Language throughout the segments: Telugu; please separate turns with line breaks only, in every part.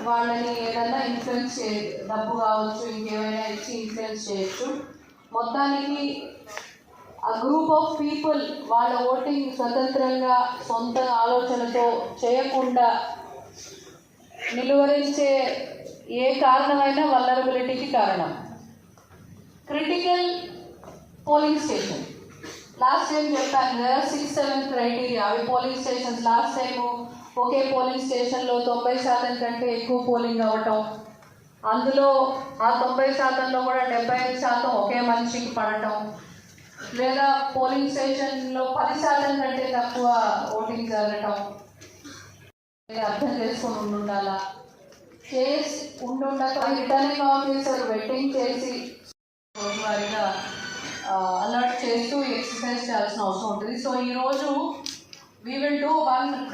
వాళ్ళని ఏదైనా ఇన్ఫ్లుయెన్స్ చే డబ్బు కావచ్చు ఇంకేమైనా ఇచ్చి ఇన్ఫ్లుయెన్స్ చేయొచ్చు. మొత్తానికి ఆ గ్రూప్ ఆఫ్ పీపుల్ వాళ్ళ ఓటింగ్ స్వతంత్రంగా సొంత ఆలోచనతో చేయకుండా నిలువరించే ఏ కారణమైనా వల్లరబిలిటీకి కారణం. Critical polling station last time చెప్పాను కదా సిక్స్ సెవెన్ క్రైటీరియా అవి పోలింగ్ స్టేషన్స్. లాస్ట్ టైము ఒకే పోలింగ్ స్టేషన్లో తొంభై శాతం కంటే ఎక్కువ పోలింగ్ అవ్వటం. అందులో ఆ తొంభై శాతంలో కూడా డెబ్బై ఐదు శాతం ఒకే మనిషికి పడటం. లేదా పోలింగ్ స్టేషన్లో పది శాతం కంటే తక్కువ ఓటింగ్ జరగటం. అర్థం చేసుకొని ఉండాలా చేసి ఉండుండక రిటర్నింగ్ ఆఫీసర్ వెట్టింగ్ చేసి రోజువారీగా అలర్ట్ చేస్తూ ఎక్సర్సైజ్ చేయాల్సిన అవసరం ఉంటుంది. సో ఈరోజు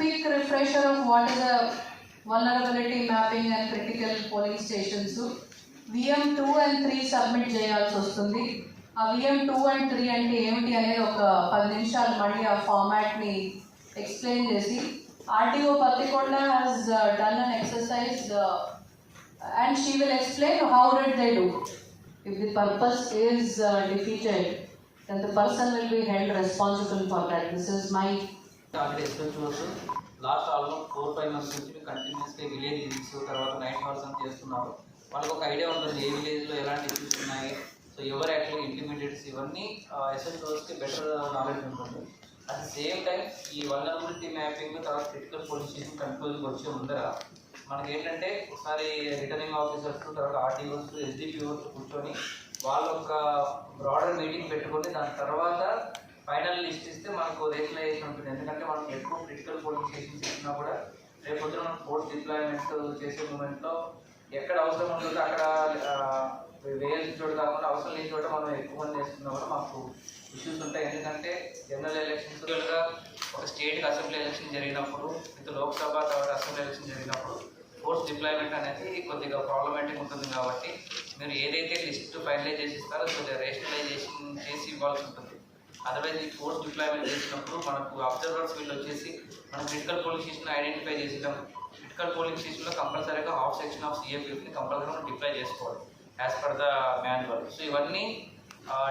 One quick refresher of what is the vulnerability mapping and critical polling stations V M two and three submit చేయాల్సి వస్తుంది ఆ విఎం టూ అండ్ త్రీ అంటే ఏమిటి అనేది ఒక పది నిమిషాలు మళ్ళీ ఆ ఫార్మాట్ని ఎక్స్ప్లెయిన్ చేసి RTO Pattikonda has done an exercise and she will explain how did they do. If the purpose is uh, defeated, then the person will be held responsible for that. This is my
already specials last almost four five months నుంచి కంటిన్యూస్గా విలేజ్ విజిట్స్ తర్వాత నైట్ వాల్స్ అని చేస్తున్నారు. వాళ్ళకి ఒక ఐడియా ఉంటుంది ఏ విలేజ్లో ఎలాంటి ఇష్యూస్ ఉన్నాయి. సో ఎవరు యాక్చువల్గా ఇంటిమీడియట్స్ ఇవన్నీ ఎస్ఎస్ఓస్కి బెటర్ నాలెడ్జ్ ఉంటుంది. అట్ ద సేమ్ టైం ఈ వల్నరబిలిటీ మ్యాపింగ్ తర్వాత క్రిటికల్ పొజిషన్ కంట్రోల్కి వచ్చి ఉండగా మనకి ఏంటంటే ఒకసారి రిటర్నింగ్ ఆఫీసర్స్ తర్వాత ఆర్టీఓస్ ఎస్డిపిఓస్ కూర్చొని వాళ్ళ ఒక బ్రాడర్ మీటింగ్ పెట్టుకొని దాని తర్వాత ఫైనల్ లిస్ట్ ఇస్తే మనకు రేషనలైజేషన్ ఉంటుంది. ఎందుకంటే మనం ఎక్కువ క్రిటికల్ పోలింగ్ స్టేషన్స్ ఇచ్చినా కూడా రేపు పొద్దున మనం ఫోర్స్ డిప్లాయ్మెంట్ చేసే మూమెంట్లో ఎక్కడ అవసరం ఉంటుందో అక్కడ వేయాల్సిన చోట కాకుండా అవసరం లేని చోట మనం ఎక్కువ మంది వేసుకున్నా కూడా మాకు ఇష్యూస్ ఉంటాయి. ఎందుకంటే జనరల్ ఎలక్షన్స్ ఒక స్టేట్కి అసెంబ్లీ ఎలక్షన్ జరిగినప్పుడు విత్ లోక్సభ తర్వాత అసెంబ్లీ ఎలక్షన్ జరిగినప్పుడు ఫోర్స్ డిప్లాయ్మెంట్ అనేది కొద్దిగా ప్రాబ్లమేటిక్ ఉంటుంది కాబట్టి మీరు ఏదైతే లిస్ట్ ఫైనలైజ్ చేసి ఇస్తారో కొద్దిగా రేషనలైజేషన్ చేసి ఇవ్వాల్సి ఉంటుంది. అదర్వైజ్ ఈ ఫోర్స్ డిప్లాయ్మెంట్ చేసినప్పుడు మనకు అబ్జర్వర్స్ వీళ్ళు వచ్చేసి మనం క్రిటికల్ పోలింగ్ స్టేషన్ ఐడెంటిఫై చేసినాం క్రిటికల్ పోలింగ్ స్టేషన్లో కంపల్సరీగా హాఫ్ సెక్షన్ ఆఫ్ సిఎఫ్ఎఫ్ని కంపల్సరీగా మనం డిప్లాయ్ చేసుకోవాలి as per the manual so ఇవన్నీ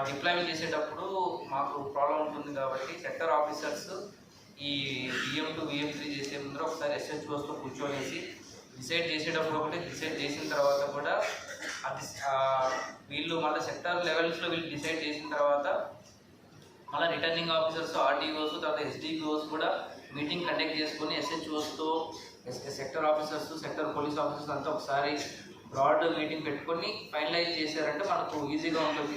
డిప్లాయ్మెంట్ చేసేటప్పుడు మాకు ప్రాబ్లం ఉంటుంది కాబట్టి సెక్టర్ ఆఫీసర్స్ ఈ బిఎం టు విఎం త్రీ చేసే ముందర ఒకసారి ఎస్హెచ్ఓస్తో కూర్చోనేసి డిసైడ్ చేసేటప్పుడు ఒకటి డిసైడ్ చేసిన తర్వాత కూడా అది వీళ్ళు మళ్ళీ సెక్టర్ లెవెల్స్లో వీళ్ళు డిసైడ్ చేసిన తర్వాత మళ్ళీ రిటర్నింగ్ ఆఫీసర్స్ ఆర్టీఓస్ తర్వాత ఎస్డిఓస్ కూడా మీటింగ్ కండక్ట్ చేసుకొని ఎస్హెచ్ఓస్తో sector officers sector police officers అంతా ఒకసారి బ్రాడ్ మీటింగ్ పెట్టుకొని ఫైనలైజ్ చేశారంటే మనకు ఈజీగా ఉంటుంది.